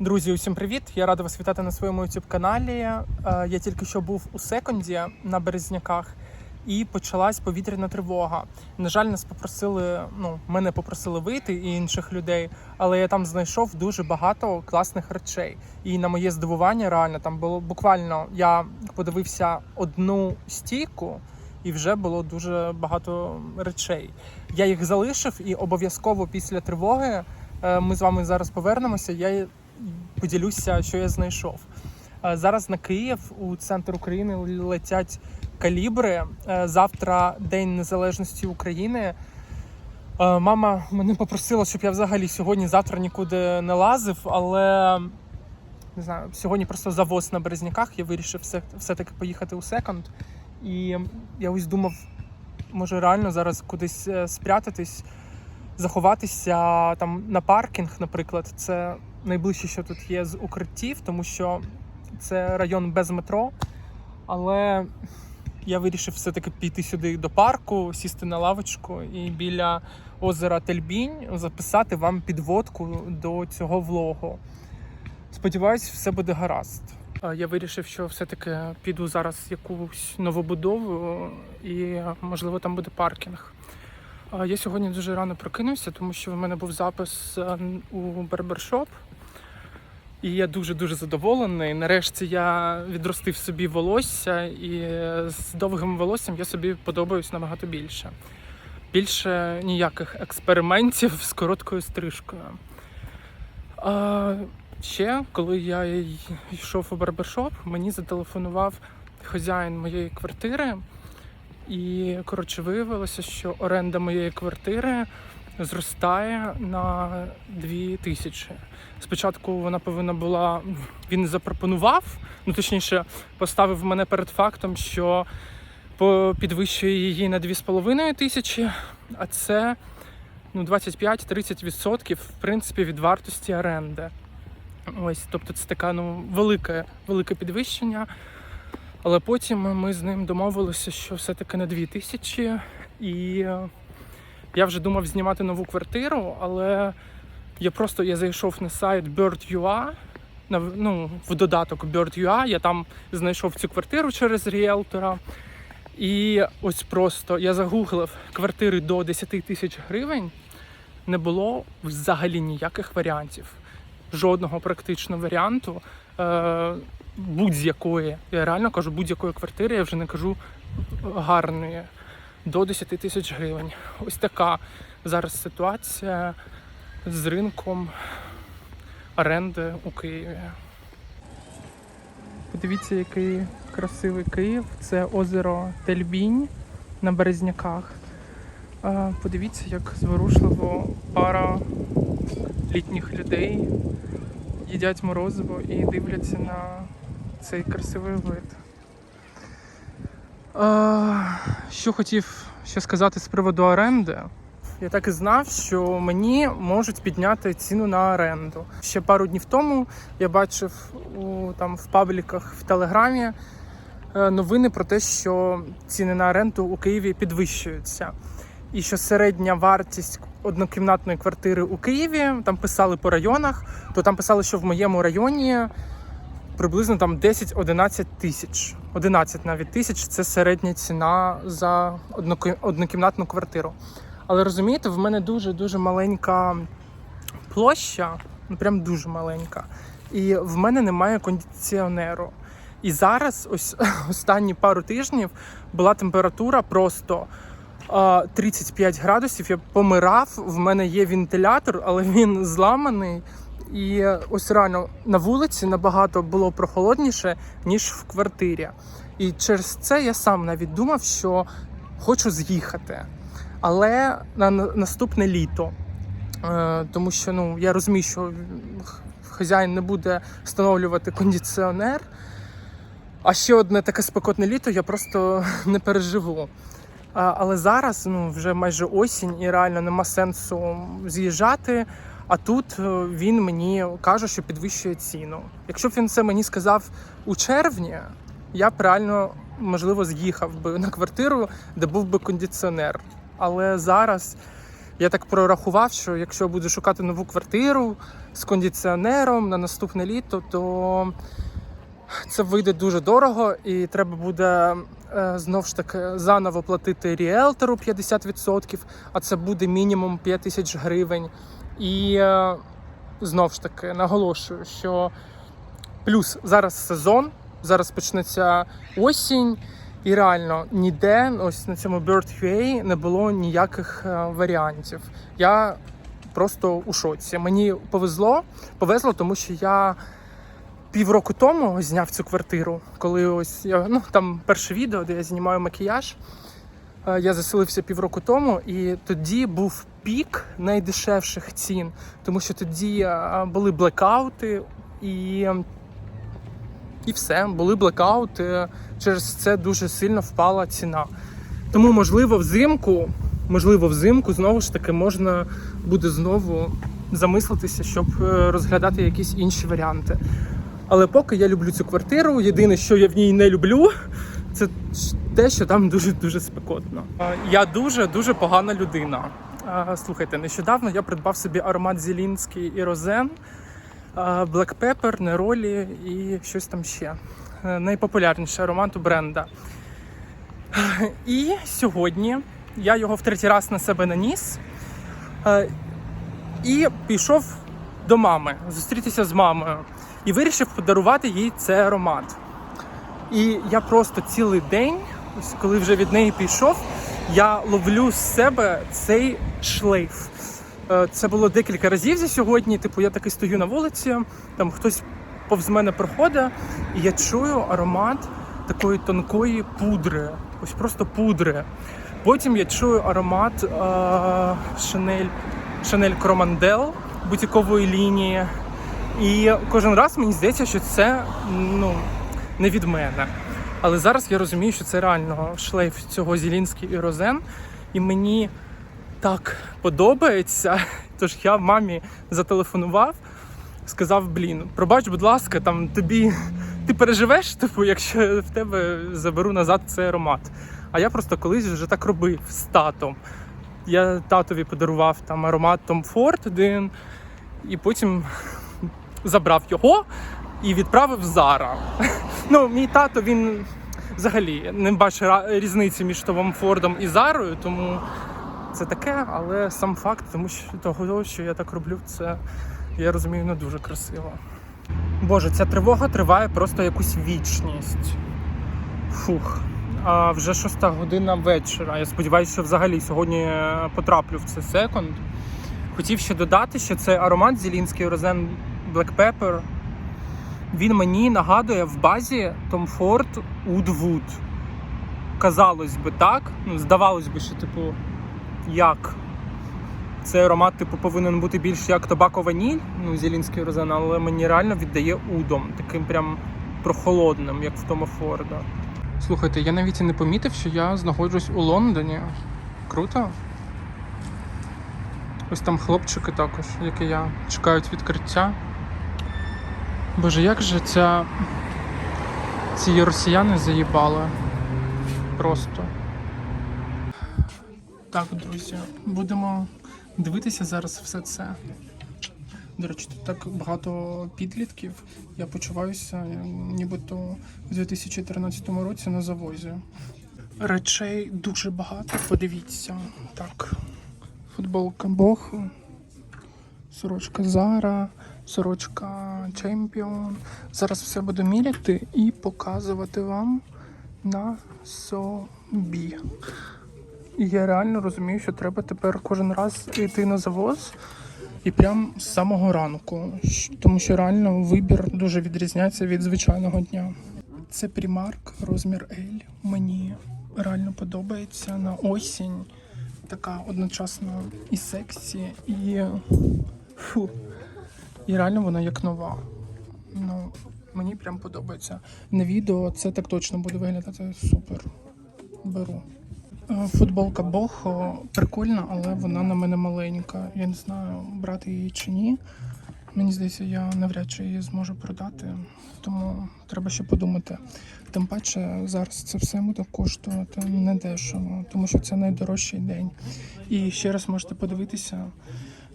Друзі, усім привіт! Я рада вас вітати на своєму youtube каналі. Е, Я тільки що був у секунді на Березняках і почалась повітряна тривога. На жаль, нас попросили, ну мене попросили вийти і інших людей, але я там знайшов дуже багато класних речей. І на моє здивування, реально там було буквально я подивився одну стійку. І вже було дуже багато речей. Я їх залишив, і обов'язково після тривоги е, ми з вами зараз повернемося. Я поділюся, що я знайшов. Е, Зараз на Київ у центр України летять калібри. Е, Завтра День Незалежності України. Е, Мама мене попросила, щоб я взагалі сьогодні-завтра нікуди не лазив, але не знаю, сьогодні просто завоз на Березняках. Я вирішив все, все-таки поїхати у секонд. І я ось думав, може реально зараз кудись спрятатись, заховатися там на паркінг, наприклад. Це найближче, що тут є з укриттів, тому що це район без метро. Але я вирішив все-таки піти сюди до парку, сісти на лавочку і біля озера Тельбінь записати вам підводку до цього влогу. Сподіваюсь, все буде гаразд. Я вирішив, що все-таки піду зараз якусь новобудову і, можливо, там буде паркінг. Я сьогодні дуже рано прокинувся, тому що в мене був запис е, у барбершоп. І я дуже-дуже задоволений. Нарешті я відростив собі волосся, і з довгим волоссям я собі подобаюсь набагато більше. Більше ніяких експериментів з короткою стрижкою. А, ще, коли я йшов у барбершоп, мені зателефонував хазяїн моєї квартири. І, коротше, виявилося, що оренда моєї квартири зростає на 2 тисячі. Спочатку вона повинна була. Він запропонував, ну точніше, поставив мене перед фактом, що підвищує її на 2,5 тисячі, а це ну, 25-30% в принципі від вартості оренди. Ось, тобто це таке ну, велике, велике підвищення. Але потім ми з ним домовилися, що все-таки на 2 тисячі. І е, я вже думав знімати нову квартиру, але я просто я зайшов на сайт Bird.ua, на, ну, в додаток Bird.ua, я там знайшов цю квартиру через ріелтора. І ось просто я загуглив квартири до 10 тисяч гривень. Не було взагалі ніяких варіантів. Жодного практично варіанту. Е, будь-якої, я реально кажу, будь-якої квартири, я вже не кажу гарної, до 10 тисяч гривень. Ось така зараз ситуація з ринком оренди у Києві. Подивіться, який красивий Київ. Це озеро Тельбінь на Березняках. Подивіться, як зворушливо пара літніх людей їдять морозиво і дивляться на цей красивий вид. Що хотів ще сказати з приводу оренди. Я так і знав, що мені можуть підняти ціну на оренду. Ще пару днів тому я бачив у там в пабліках в Телеграмі е, новини про те, що ціни на оренду у Києві підвищуються. І що середня вартість однокімнатної квартири у Києві там писали по районах, то там писали, що в моєму районі приблизно там 10-11 тисяч. 11 навіть тисяч це середня ціна за однокімнатну квартиру. Але розумієте, в мене дуже дуже маленька площа, ну прям дуже маленька. І в мене немає кондиціонеру. І зараз, ось останні пару тижнів, була температура просто 35 градусів. Я помирав. В мене є вентилятор, але він зламаний. І ось реально на вулиці набагато було прохолодніше, ніж в квартирі. І через це я сам навіть думав, що хочу з'їхати. Але на на- наступне літо. Е, тому що ну, я розумію, що хазяїн не буде встановлювати кондиціонер. А ще одне таке спекотне літо я просто не переживу. Але зараз ну, вже майже осінь і реально нема сенсу з'їжджати. А тут е, він мені каже, що підвищує ціну. Якщо б він це мені сказав у червні, я б реально можливо з'їхав би на квартиру, де був би кондиціонер. Але зараз Я так прорахував, що якщо я буду шукати нову квартиру з кондиціонером на наступне літо, то це вийде дуже дорого, і треба буде е, знов ж таки заново платити ріелтору 50%, а це буде мінімум 5 тисяч гривень. І е, знов ж таки наголошую, що плюс зараз сезон, зараз почнеться осінь, і реально ніде ось на цьому Bird.ua не було ніяких е, варіантів. Я просто у шоці. Мені повезло, повезло, тому що я півроку тому зняв цю квартиру, коли ось я ну там перше відео, де я знімаю макіяж. Е, Я заселився півроку тому, і тоді був пік найдешевших цін, тому що тоді е, були блекаути і, і все, були блекаути. Через це дуже сильно впала ціна. Тому, можливо, взимку, можливо, взимку знову ж таки можна буде знову замислитися, щоб е, розглядати якісь інші варіанти. Але поки я люблю цю квартиру, єдине, що я в ній не люблю, це те, що там дуже дуже спекотно. Я дуже дуже погана людина. Слухайте, нещодавно я придбав собі аромат Зелінський і Розен, Black Pepper, Неролі і щось там ще. Е, Найпопулярніший аромат у бренда. І сьогодні я його в третій раз на себе наніс е, і пішов до мами зустрітися з мамою і вирішив подарувати їй цей аромат. І я просто цілий день, коли вже від неї пішов, я ловлю з себе цей шлейф. Е, Це було декілька разів за сьогодні. Типу, я таки стою на вулиці, там хтось повз мене проходить, і я чую аромат такої тонкої пудри. Ось просто пудри. Потім я чую аромат е- Chanel, Chanel Cromandel бутікової лінії. І кожен раз мені здається, що це ну, не від мене. Але зараз я розумію, що це реально шлейф цього Зілінський і Розен. І мені так подобається. Тож я мамі зателефонував, сказав: блін, пробач, будь ласка, там тобі ти переживеш, типу, якщо в тебе заберу назад цей аромат. А я просто колись вже так робив з татом. Я татові подарував там аромат Tom Ford один, і потім забрав його і відправив Зара. Ну, мій тато він взагалі не бачить різниці між Томом Фордом і Зарою, тому це таке, але сам факт, тому що того, що я так роблю, це я розумію не дуже красиво. Боже, ця тривога триває просто якусь вічність. Фух. А вже шоста година вечора. Я сподіваюся, що взагалі сьогодні е, потраплю в цей секунд. Хотів ще додати, що це аромат Зілінський Розен Black Pepper. Він мені нагадує в базі Tom Ford Oud Казалось би так. Ну, здавалось би, що, типу, як цей аромат, типу, повинен бути більш як табако ваніль, ну, Зілінський Розен, але мені реально віддає удом, таким прям прохолодним, як в Тома Форда. Слухайте, я навіть і не помітив, що я знаходжусь у Лондоні. Круто. Ось там хлопчики також, як і я, чекають відкриття. Боже, як же ця... ці росіяни заїбали. Просто. Так, друзі, будемо дивитися зараз все це. До речі, тут так багато підлітків. Я почуваюся е, нібито у 2013 році на завозі. Речей дуже багато, подивіться. Так. Футболка Боху, сорочка Зара, сорочка Чемпіон. Зараз все буду міряти і показувати вам на собі. І я реально розумію, що треба тепер кожен раз йти на завоз і прям з самого ранку. Тому що реально вибір дуже відрізняється від звичайного дня. Це примарк розмір L. Мені реально подобається на осінь. Така одночасно і сексі, і фу. І реально вона як нова. Ну, мені прям подобається. На відео це так точно буде виглядати супер. Беру. Е, Футболка Бохо прикольна, але вона на мене маленька. Я не знаю, брати її чи ні. Мені здається, я навряд чи її зможу продати, тому треба ще подумати. Тим паче зараз це все буде коштувати недешево, тому що це найдорожчий день. І ще раз можете подивитися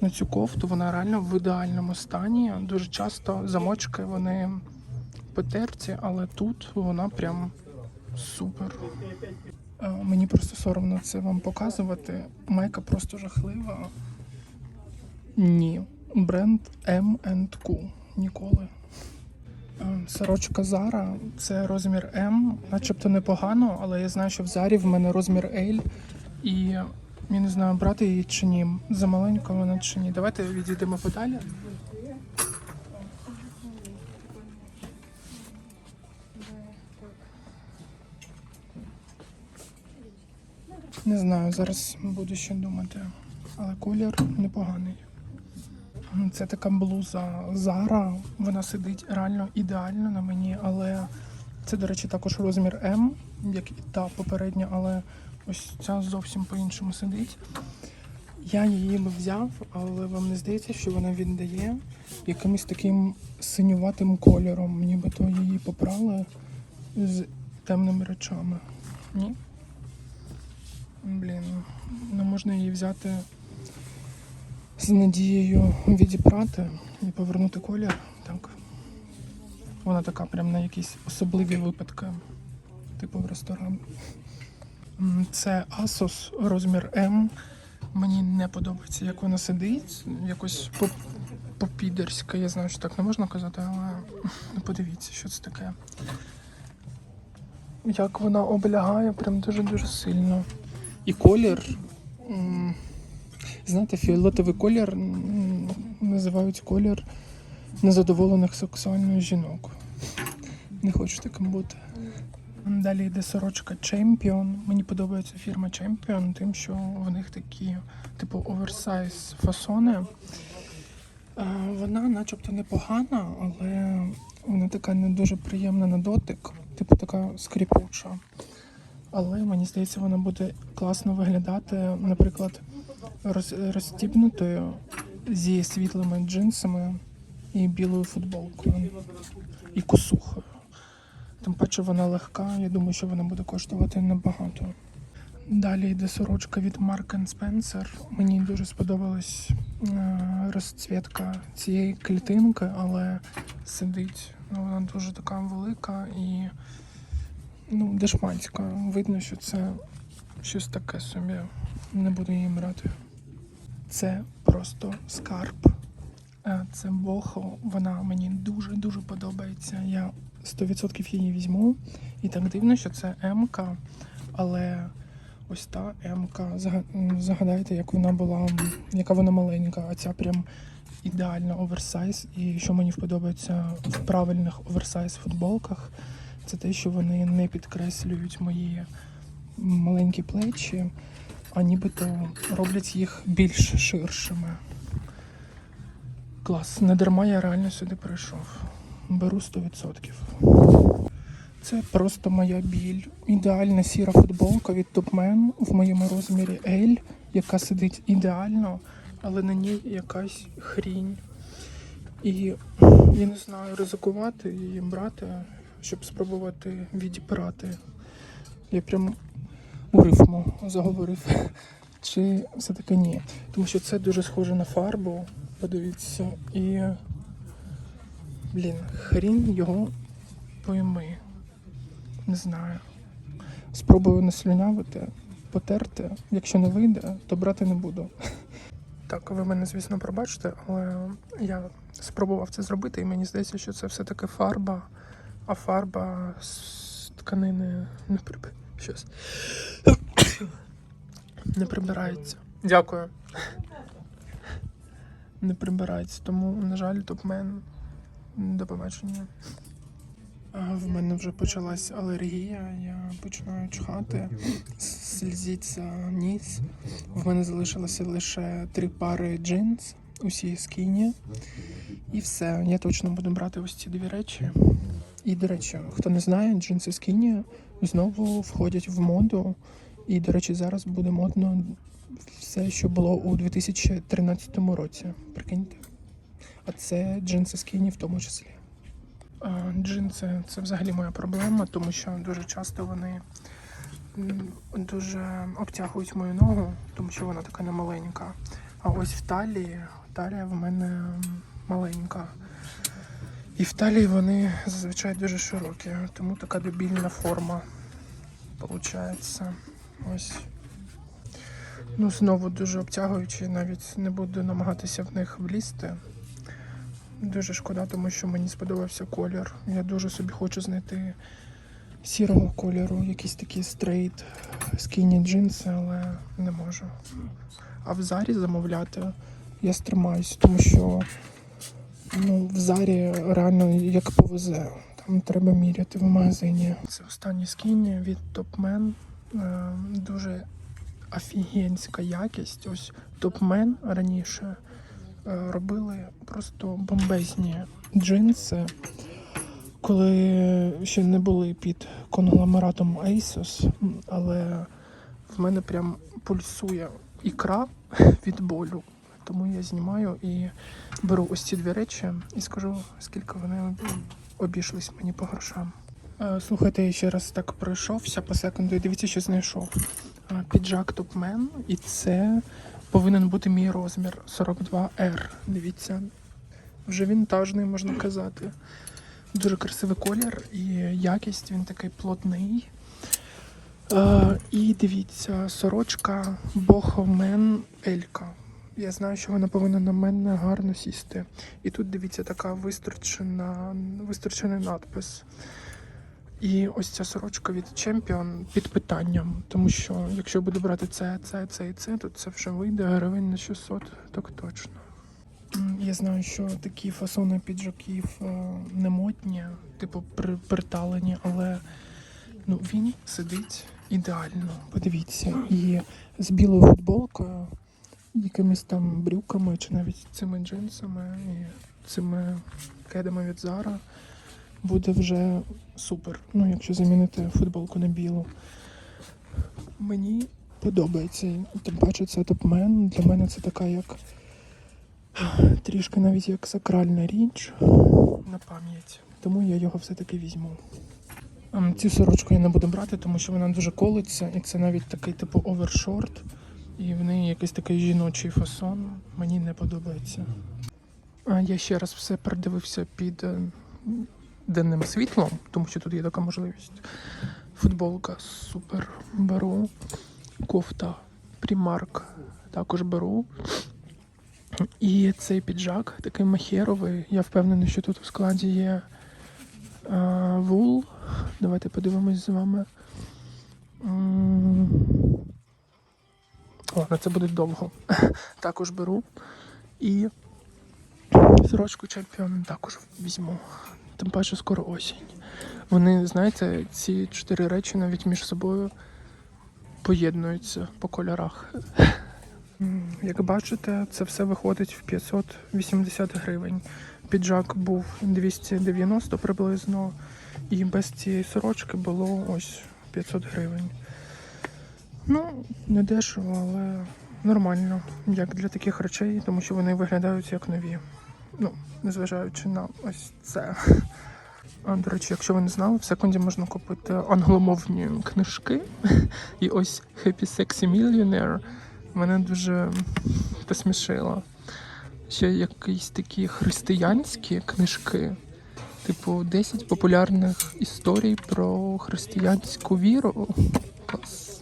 на цю кофту. Вона реально в ідеальному стані. Дуже часто замочки вони потерті, але тут вона прям супер. Е, Мені просто соромно це вам показувати. Майка просто жахлива. Ні. Бренд M&Q. Ніколи. Е, Сорочка Zara – це розмір М, начебто непогано, але я знаю, що в Зарі в мене розмір L. І я не знаю, брати її чи ні. Замаленька вона чи ні. Давайте відійдемо подалі. Не знаю, зараз буду ще думати. Але колір непоганий. Це така блуза Zara. Вона сидить реально ідеально на мені, але це, до речі, також розмір М, як і та попередня, але ось ця зовсім по-іншому сидить. Я її би взяв, але вам не здається, що вона віддає якимось таким синюватим кольором. Нібито її попрали з темними речами. Ні? Блін, не можна її взяти з надією відібрати і повернути колір. Так. Вона така прям на якісь особливі випадки, типу в ресторан. Це Asos розмір М. Мені не подобається, як вона сидить. Якось по- по-підерська. Я знаю, що так не можна казати, але ну, подивіться, що це таке. Як вона облягає прям дуже-дуже сильно. І колір. Знаєте, фіолетовий колір називають колір незадоволених сексуальних жінок. Не хочу таким бути. Далі йде сорочка Champion. Мені подобається фірма Champion, тим, що в них такі, типу, оверсайз фасони. Е, Вона начебто непогана, але вона така не дуже приємна на дотик, типу така скріпуча. Але мені здається, вона буде класно виглядати, наприклад, роз, розстібнутою зі світлими джинсами і білою футболкою і косухою. Тим паче вона легка, я думаю, що вона буде коштувати небагато. Далі йде сорочка від Mark Spencer. Мені дуже сподобалась е, розцвітка цієї клітинки, але сидить. ну, Вона дуже така велика і ну, дешманська. Видно, що це щось таке собі. Не буду її брати. Це просто скарб. Е, Це бохо. Вона мені дуже-дуже подобається. Я 100% її візьму. І так дивно, що це МК, але ось та МК. Зага- Загадайте, як вона була, яка вона маленька, а ця прям ідеально оверсайз. І що мені подобається в правильних оверсайз футболках, це те, що вони не підкреслюють мої маленькі плечі, а нібито роблять їх більш ширшими. Клас, не дарма я реально сюди прийшов. Беру 100%. Це просто моя біль. Ідеальна сіра футболка від Topman в моєму розмірі L, яка сидить ідеально, але на ній якась хрінь. І я не знаю, ризикувати її брати, щоб спробувати відібрати. Я прям у рифму заговорив. Чи все-таки ні? Тому що це дуже схоже на фарбу. Подивіться, і. Блін, хрін його пойми. Не знаю. Спробую наслюнявити, потерти. Якщо не вийде, то брати не буду. Так, ви мене, звісно, пробачите, але я спробував це зробити, і мені здається, що це все-таки фарба, а фарба з тканини не приб... Щось. не прибирається. Дякую. Не прибирається, тому, на жаль, топмен до побачення. В мене вже почалась алергія, я починаю чхати, слізиться ніс. В мене залишилося лише три пари джинс, усі скіні. І все. Я точно буду брати ось ці дві речі. І, до речі, хто не знає, джинси скіні знову входять в моду. І, до речі, зараз буде модно все, що було у 2013 році. Прикиньте. А це джинси скіні в тому числі. Джинси це взагалі моя проблема, тому що дуже часто вони дуже обтягують мою ногу, тому що вона така немаленька. А ось в талії, талія в мене маленька. І в талії вони зазвичай дуже широкі, тому така дебільна форма виходить. Ось. Ну, знову дуже обтягуючі, навіть не буду намагатися в них влізти. Дуже шкода, тому що мені сподобався колір. Я дуже собі хочу знайти сірого кольору, якісь такі стрейт, скіні джинси, але не можу. А в зарі замовляти я стримаюсь, тому що ну, в зарі реально як повезе. Там треба міряти в магазині. Це останні скіні від. Е, Дуже офігенська якість. Ось Topman раніше робили просто бомбезні джинси, коли ще не були під конгломератом ASOS, але в мене прям пульсує ікра від болю. Тому я знімаю і беру ось ці дві речі і скажу, скільки вони обі- обійшлись мені по грошам. Е, Слухайте, я ще раз так пройшовся по секунду і дивіться, що знайшов. Е, Піджак Топмен, і це повинен бути мій розмір 42R. Дивіться, вже вінтажний, можна казати. Дуже красивий колір і якість, він такий плотний. Е, і дивіться, сорочка Бохомен Елька. Я знаю, що вона повинна на мене гарно сісти. І тут дивіться така вистрочена, вистрочений надпис. І ось ця сорочка від Champion під питанням, тому що якщо буду брати це, це, це і це, то це вже вийде гривень на 600, так точно. Я знаю, що такі фасони піджаків е, не модні, типу приталені, але ну, він сидить ідеально. Подивіться. І з білою футболкою, якимись там брюками, чи навіть цими джинсами і цими кедами від Zara буде вже супер. Ну, якщо замінити футболку на білу. Мені подобається. Тим паче це топмен. Для мене це така як трішки навіть як сакральна річ на пам'ять. Тому я його все-таки візьму. Ем, Цю сорочку я не буду брати, тому що вона дуже колиться, і це навіть такий типу овершорт. І в неї якийсь такий жіночий фасон. Мені не подобається. Я ще раз все передивився під е, денним світлом, тому що тут є така можливість. Футболка супер беру. Кофта Primark також беру. І цей піджак такий махеровий. Я впевнений, що тут у складі є е, вул. Давайте подивимось з вами. Ладно, це буде довго. Також беру. І сорочку чемпіон також візьму. Тим паче скоро осінь. Вони, знаєте, ці чотири речі навіть між собою поєднуються по кольорах. Як бачите, це все виходить в 580 гривень. Піджак був 290 приблизно, і без цієї сорочки було ось 500 гривень. Ну, не дешево, але нормально, як для таких речей, тому що вони виглядають як нові. Ну, незважаючи на ось це. До речі, якщо ви не знали, в секунді можна купити англомовні книжки. І ось Happy Sexy Millionaire мене дуже посмішило. Ще якісь такі християнські книжки, типу 10 популярних історій про християнську віру. Клас.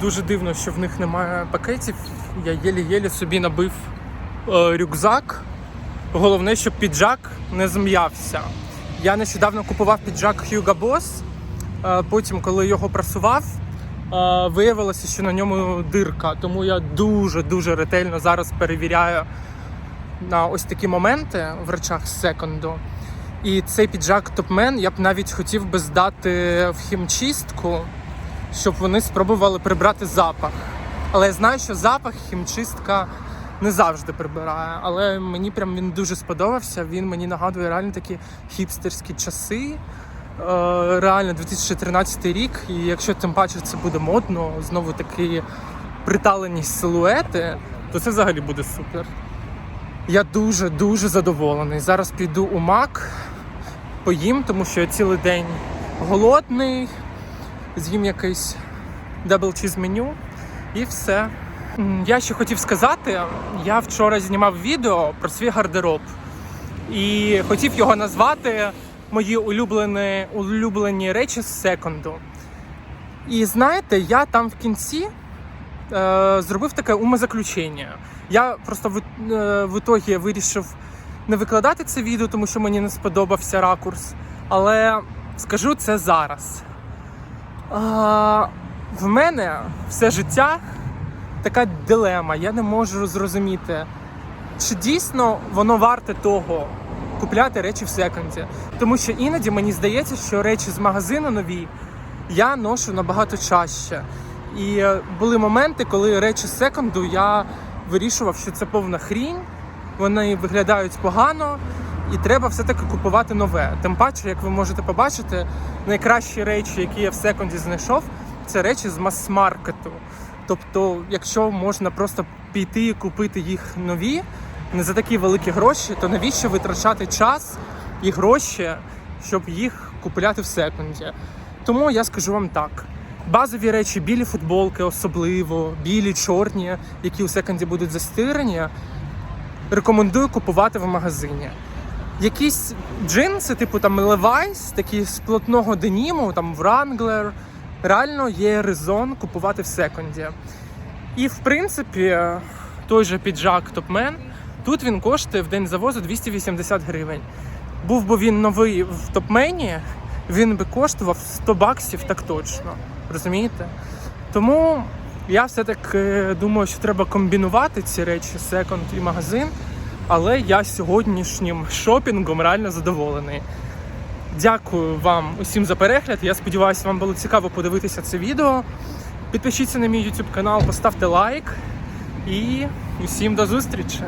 Дуже дивно, що в них немає пакетів. Я єлі-єлі собі набив е, рюкзак. Головне, щоб піджак не зм'явся. Я нещодавно купував піджак Hugo Boss. Е, Потім, коли його прасував, е, виявилося, що на ньому дирка. Тому я дуже-дуже ретельно зараз перевіряю на ось такі моменти в речах секонду. І цей піджак Топмен я б навіть хотів би здати в хімчистку, щоб вони спробували прибрати запах. Але я знаю, що запах хімчистка не завжди прибирає. Але мені прям він дуже сподобався. Він мені нагадує реально такі хіпстерські часи. Е, реально 2013 рік, і якщо тим паче це буде модно, знову такі приталені силуети, то це взагалі буде супер. Я дуже дуже задоволений. Зараз піду у Мак, поїм, тому що я цілий день голодний, з'їм якийсь дабл чіз меню і все. Я ще хотів сказати, я вчора знімав відео про свій гардероб і хотів його назвати Мої улюблені, улюблені речі з секонду. І знаєте, я там в кінці е, зробив таке умозаключення. Я просто в, е, в ітогі вирішив не викладати це відео, тому що мені не сподобався ракурс. Але скажу це зараз. А, в мене все життя така дилема. Я не можу зрозуміти, чи дійсно воно варте того купляти речі в секонді. Тому що іноді мені здається, що речі з магазину нові я ношу набагато чаще. І були моменти, коли речі з секонду я вирішував, що це повна хрінь, вони виглядають погано, і треба все-таки купувати нове. Тим паче, як ви можете побачити, найкращі речі, які я в секонді знайшов, це речі з мас-маркету. Тобто, якщо можна просто піти і купити їх нові, не за такі великі гроші, то навіщо витрачати час і гроші, щоб їх купляти в секонді? Тому я скажу вам так: базові речі, білі футболки, особливо, білі, чорні, які у секонді будуть застирані, рекомендую купувати в магазині. Якісь джинси, типу там Levi's, такі з плотного деніму, там Wrangler, реально є резон купувати в секонді. І в принципі, той же піджак Topman, тут він коштує в день завозу 280 гривень. Був би він новий в топмені, він би коштував 100 баксів так точно. Розумієте? Тому я все-таки думаю, що треба комбінувати ці речі, секонд і магазин. Але я сьогоднішнім шопінгом реально задоволений. Дякую вам усім за перегляд. Я сподіваюся, вам було цікаво подивитися це відео. Підпишіться на мій YouTube канал, поставте лайк і усім до зустрічі!